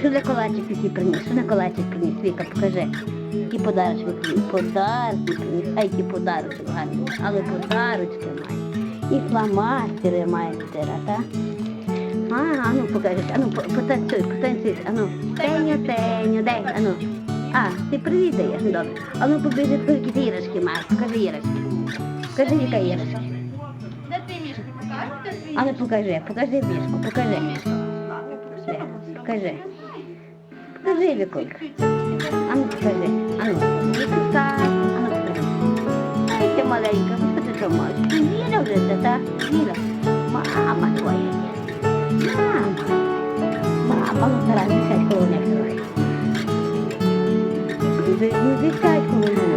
Що Миколайчик який приніс? Що Миколайчик приніс? Віка, покажи. Які подарочки приніс? Подарки приніс. А які подарочки гарні. Але подарочки має. І фломастери має чотири, так? А, а ну покажи, а ну потанцюй, потанцюй, а ну. Теню, теню, дай, а ну. А, ти привіт даєш, ну добре. А ну побіжи, які ти іграшки маєш, покажи іграшки. Покажи, яка іграшка. Де ти мішку? Ну покажи, покажи мішку, покажи. Покажи. Покажи, Вікулька. А ну покажи. А ну, Вікулька, а ну покажи. Ай, ти маленька, ну що ти що можеш? Ти Віра вже це, так? Віра. Мама твоя є. Мама. Мама, ну зараз не сядь коло них трохи. Ви- Ну, не сядь коло них.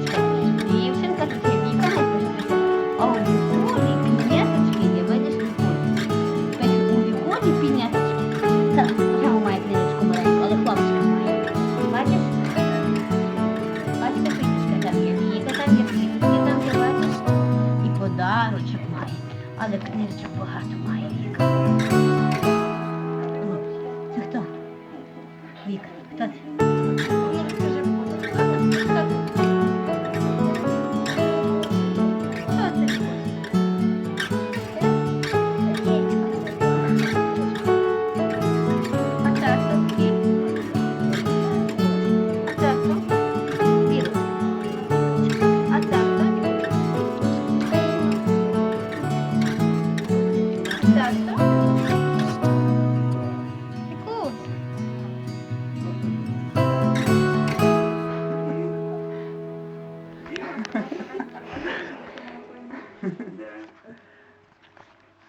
Але книжка багато має Віка. Це хто? Віка, хто це?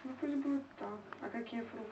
Ну пусть будет так. А какие фрукты?